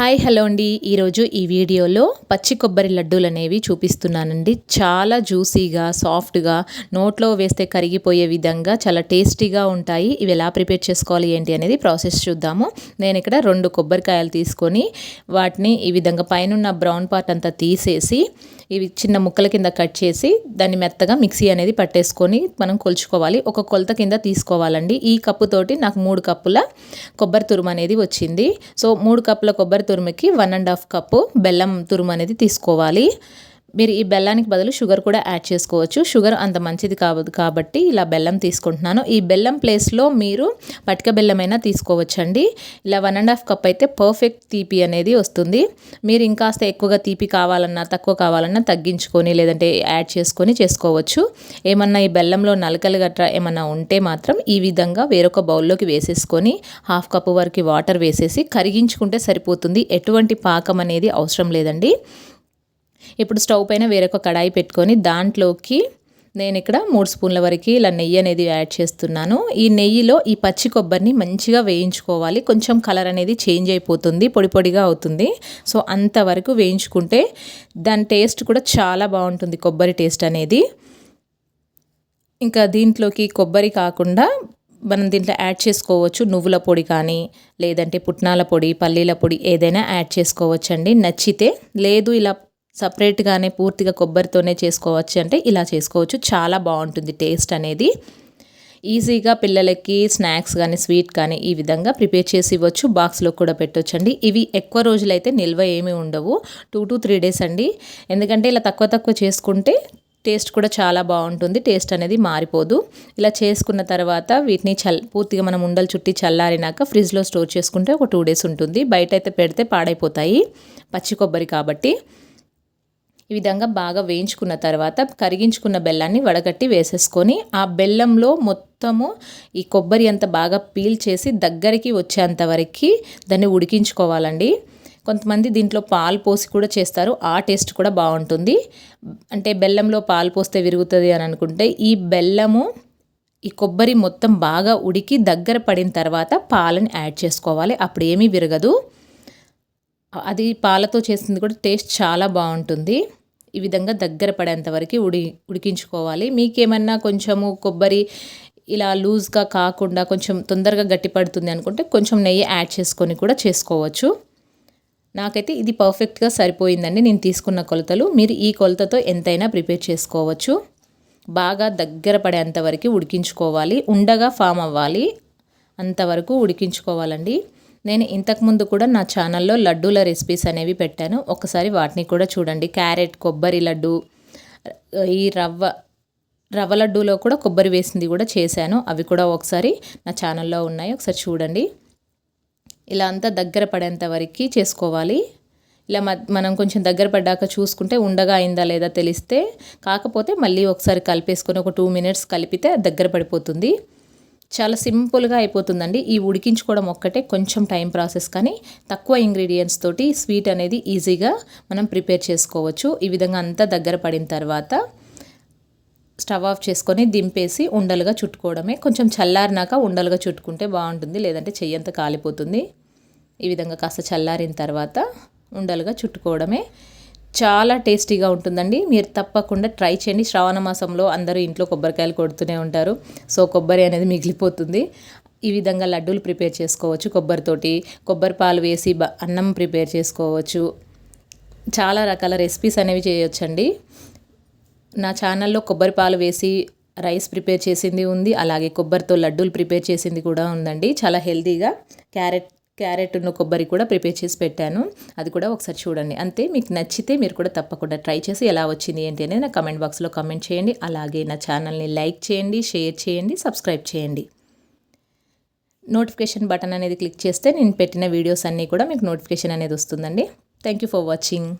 Hi hello అండి. ఈరోజు ఈ వీడియోలో పచ్చి కొబ్బరి లడ్డూలు అనేవి చూపిస్తున్నానండి. చాలా జ్యూసీగా సాఫ్ట్గా నోట్లో వేస్తే కరిగిపోయే విధంగా చాలా టేస్టీగా ఉంటాయి. ఇవి ఎలా ప్రిపేర్ చేసుకోవాలి ఏంటి అనేది ప్రాసెస్ చూద్దాము. నేను ఇక్కడ రెండు కొబ్బరికాయలు తీసుకొని వాటిని ఈ విధంగా పైన బ్రౌన్ పార్ట్ అంతా తీసేసి ఇవి చిన్న ముక్కల కింద కట్ చేసి దాన్ని మెత్తగా మిక్సీ అనేది పట్టేసుకొని మనం కొలుచుకోవాలి. ఒక కొలత కింద తీసుకోవాలండి. ఈ కప్పుతోటి నాకు మూడు కప్పుల కొబ్బరి తురుము అనేది వచ్చింది. సో మూడు కప్పుల కొబ్బరి తురుముకి వన్ అండ్ హాఫ్ కప్పు బెల్లం తురుము అనేది తీసుకోవాలి. మీరు ఈ బెల్లానికి బదులు షుగర్ కూడా యాడ్ చేసుకోవచ్చు. షుగర్ అంత మంచిది కావదు కాబట్టి ఇలా బెల్లం తీసుకుంటున్నాను. ఈ బెల్లం ప్లేస్లో మీరు పటిక బెల్లమైనా తీసుకోవచ్చండి. ఇలా వన్ అండ్ హాఫ్ కప్ అయితే పర్ఫెక్ట్ తీపి అనేది వస్తుంది. మీరు ఇంకాస్త ఎక్కువగా తీపి కావాలన్నా తక్కువ కావాలన్నా తగ్గించుకొని లేదంటే యాడ్ చేసుకొని చేసుకోవచ్చు. ఏమన్నా ఈ బెల్లంలో నలకలు గట్రా ఏమన్నా ఉంటే మాత్రం ఈ విధంగా వేరొక బౌల్లోకి వేసేసుకొని హాఫ్ కప్ వరకు వాటర్ వేసేసి కరిగించుకుంటే సరిపోతుంది. ఎటువంటి పాకం అనేది అవసరం లేదండి. ఇప్పుడు స్టవ్ పైన వేరొక కడాయి పెట్టుకొని దాంట్లోకి నేను ఇక్కడ మూడు స్పూన్ల వరకు ఇలా నెయ్యి అనేది యాడ్ చేస్తున్నాను. ఈ నెయ్యిలో ఈ పచ్చి కొబ్బరిని మంచిగా వేయించుకోవాలి. కొంచెం కలర్ అనేది చేంజ్ అయిపోతుంది పొడి పొడిగా అవుతుంది. సో అంతవరకు వేయించుకుంటే దాని టేస్ట్ కూడా చాలా బాగుంటుంది కొబ్బరి టేస్ట్ అనేది. ఇంకా దీంట్లోకి కొబ్బరి కాకుండా మనం దీంట్లో యాడ్ చేసుకోవచ్చు నువ్వుల పొడి కానీ లేదంటే పుట్నాల పొడి పల్లీల పొడి ఏదైనా యాడ్ చేసుకోవచ్చండి. నచ్చితే లేదు ఇలా సపరేట్గానే పూర్తిగా కొబ్బరితోనే చేసుకోవచ్చు అంటే ఇలా చేసుకోవచ్చు. చాలా బాగుంటుంది టేస్ట్ అనేది. ఈజీగా పిల్లలకి స్నాక్స్ కానీ స్వీట్ కానీ ఈ విధంగా ప్రిపేర్ చేసి ఇవ్వచ్చు. బాక్స్లో కూడా పెట్టొచ్చండి. ఇవి ఎక్కువ రోజులైతే నిల్వ ఏమీ ఉండవు. టూ టు త్రీ డేస్ అండి. ఎందుకంటే ఇలా తక్కువ తక్కువ చేసుకుంటే టేస్ట్ కూడా చాలా బాగుంటుంది. టేస్ట్ అనేది మారిపోదు. ఇలా చేసుకున్న తర్వాత వీటిని చల్ పూర్తిగా మనం ఉండలు చుట్టి చల్లారినాక ఫ్రిడ్జ్లో స్టోర్ చేసుకుంటే ఒక టూ డేస్ ఉంటుంది. బయట అయితే పెడితే పాడైపోతాయి. పచ్చి కొబ్బరి కాబట్టి. ఈ విధంగా బాగా వేయించుకున్న తర్వాత కరిగించుకున్న బెల్లాన్ని వడగట్టి వేసేసుకొని ఆ బెల్లంలో మొత్తము ఈ కొబ్బరి అంత బాగా పీల్ చేసి దగ్గరికి వచ్చేంత వరకు దాన్ని ఉడికించుకోవాలండి. కొంతమంది దీంట్లో పాలు పోసి కూడా చేస్తారు. ఆ టేస్ట్ కూడా బాగుంటుంది. అంటే బెల్లంలో పాలు పోస్తే విరుగుతుంది అని అనుకుంటే ఈ బెల్లము ఈ కొబ్బరి మొత్తం బాగా ఉడికి దగ్గర పడిన తర్వాత పాలను యాడ్ చేసుకోవాలి. అప్పుడు ఏమీ విరగదు. అది పాలతో చేసింది కూడా టేస్ట్ చాలా బాగుంటుంది. ఈ విధంగా దగ్గర పడేంత వరకు ఉడి ఉడికించుకోవాలి. మీకేమన్నా కొంచెము కొబ్బరి ఇలా లూజ్గా కాకుండా కొంచెం తొందరగా గట్టిపడుతుంది అనుకుంటే కొంచెం నెయ్యి యాడ్ చేసుకొని కూడా చేసుకోవచ్చు. నాకైతే ఇది పర్ఫెక్ట్గా సరిపోయిందండి. నేను తీసుకున్న కొలతలు. మీరు ఈ కొలతతో ఎంతైనా ప్రిపేర్ చేసుకోవచ్చు. బాగా దగ్గర పడేంత వరకు ఉడికించుకోవాలి. ఉండగా ఫామ్ అవ్వాలి. అంతవరకు ఉడికించుకోవాలండి. నేను ఇంతకుముందు కూడా నా ఛానల్లో లడ్డూల రెసిపీస్ అనేవి పెట్టాను. ఒకసారి వాటిని కూడా చూడండి. క్యారెట్ కొబ్బరి లడ్డు ఈ రవ్వ రవ్వ లడ్డూలో కూడా కొబ్బరి వేసింది కూడా చేశాను. అవి కూడా ఒకసారి నా ఛానల్లో ఉన్నాయి. ఒకసారి చూడండి. ఇలా అంతా దగ్గర పడేంత వరకు చేసుకోవాలి. ఇలా మనం కొంచెం దగ్గర పడ్డాక చూసుకుంటే ఉండగా అయిందా లేదా తెలిస్తే కాకపోతే మళ్ళీ ఒకసారి కలిపేసుకొని ఒక టూ మినిట్స్ కలిపితే దగ్గర పడిపోతుంది. చాలా సింపుల్గా అయిపోతుందండి. ఈ ఉడికించుకోవడం ఒక్కటే కొంచెం టైం ప్రాసెస్ కానీ తక్కువ ఇంగ్రీడియంట్స్ తోటి స్వీట్ అనేది ఈజీగా మనం ప్రిపేర్ చేసుకోవచ్చు. ఈ విధంగా అంతా దగ్గర పడిన తర్వాత స్టవ్ ఆఫ్ చేసుకొని దింపేసి ఉండలుగా చుట్టుకోవడమే. కొంచెం చల్లారినాక ఉండలుగా చుట్టుకుంటే బాగుంటుంది లేదంటే చెయ్యంత కాలిపోతుంది. ఈ విధంగా కాస్త చల్లారిన తర్వాత ఉండలుగా చుట్టుకోవడమే. చాలా టేస్టీగా ఉంటుందండి. మీరు తప్పకుండా ట్రై చేయండి. శ్రావణ మాసంలో అందరూ ఇంట్లో కొబ్బరికాయలు కొడుతూనే ఉంటారు. సో కొబ్బరి అనేది మిగిలిపోతుంది. ఈ విధంగా లడ్డూలు ప్రిపేర్ చేసుకోవచ్చు. కొబ్బరితోటి కొబ్బరి పాలు వేసి అన్నం ప్రిపేర్ చేసుకోవచ్చు. చాలా రకాల రెసిపీస్ అనేవి చేయొచ్చండి. నా ఛానల్లో కొబ్బరి పాలు వేసి రైస్ ప్రిపేర్ చేసింది ఉంది. అలాగే కొబ్బరితో లడ్డూలు ప్రిపేర్ చేసింది కూడా ఉందండి. చాలా హెల్తీగా క్యారెట్ క్యారెట్ కొబ్బరి కూడా ప్రిపేర్ చేసి పెట్టాను. అది కూడా ఒకసారి చూడండి. అంతే మీకు నచ్చితే మీరు కూడా తప్పకుండా ట్రై చేసి ఎలా వచ్చింది ఏంటి అనేది నా కమెంట్ బాక్స్లో కమెంట్ చేయండి. అలాగే నా ఛానల్ని లైక్ చేయండి షేర్ చేయండి సబ్స్క్రైబ్ చేయండి. నోటిఫికేషన్ బటన్ అనేది క్లిక్ చేస్తే నేను పెట్టిన వీడియోస్ అన్నీ కూడా మీకు నోటిఫికేషన్ అనేది వస్తుందండి. Thank you for watching